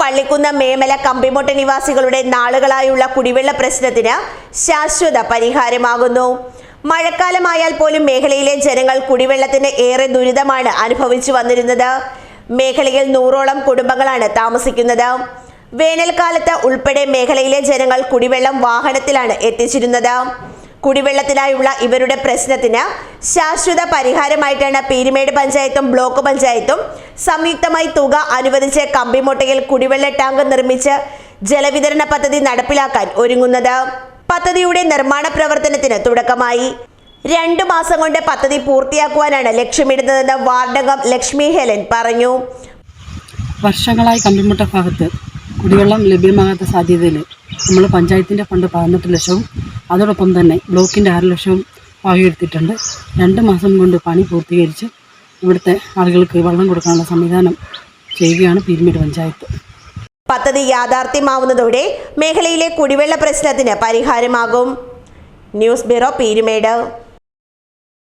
പള്ളിക്കുന്ന് മേമല കമ്പിമൊട്ട നിവാസികളുടെ നാളുകളായുള്ള കുടിവെള്ള പ്രശ്നത്തിന് ശാശ്വത പരിഹാരമാകുന്നു. മഴക്കാലമായാൽ പോലും മേഖലയിലെ ജനങ്ങൾ കുടിവെള്ളത്തിന് ഏറെ ദുരിതമാണ് അനുഭവിച്ചു വന്നിരുന്നത്. മേഖലയിൽ നൂറോളം കുടുംബങ്ങളാണ് താമസിക്കുന്നത്. വേനൽക്കാലത്ത് ഉൾപ്പെടെ മേഖലയിലെ ജനങ്ങൾ കുടിവെള്ളം വാഹനത്തിലാണ് എത്തിച്ചിരുന്നത്. കുടിവെള്ളത്തിനായുള്ള ഇവരുടെ പ്രശ്നത്തിന് ശാശ്വത പരിഹാരമായിട്ടാണ് പീരുമേട് പഞ്ചായത്തും ബ്ലോക്ക് പഞ്ചായത്തും സംയുക്തമായി തുക അനുവദിച്ച് കമ്പിമുട്ടയിൽ കുടിവെള്ള ടാങ്ക് നിർമ്മിച്ച് ജലവിതരണ പദ്ധതി നടപ്പിലാക്കാൻ ഒരുങ്ങുന്നത്. പദ്ധതിയുടെ നിർമ്മാണ പ്രവർത്തനത്തിന് തുടക്കമായി. രണ്ടു മാസം കൊണ്ട് പദ്ധതി പൂർത്തിയാക്കുവാനാണ് ലക്ഷ്യമിടുന്നതെന്ന് വാർഡംഗം ലക്ഷ്മി ഹെലൻ പറഞ്ഞു. വർഷങ്ങളായി കമ്പിമുട്ട ഭാഗത്ത് കുടിവെള്ളം ലഭ്യമാകാത്ത സാധ്യതയിൽ നമ്മൾ പഞ്ചായത്തിന്റെ ഫണ്ട് പതിനെട്ട് ലക്ഷവും അതോടൊപ്പം തന്നെ ബ്ലോക്കിന്റെ ആറ് ലക്ഷവും വകയെടുത്തിട്ടുണ്ട് രണ്ട് മാസം കൊണ്ട് പണി പൂർത്തീകരിച്ച് ഇവിടുത്തെ ആളുകൾക്ക് വെള്ളം കൊടുക്കാനുള്ള സംവിധാനം ചെയ്യുകയാണ് പീരുമേട് പഞ്ചായത്ത്. പദ്ധതി യാഥാർത്ഥ്യമാവുന്നതോടെ മേഖലയിലെ കുടിവെള്ള പ്രശ്നത്തിന് പരിഹാരമാകും. News bureau Peermade.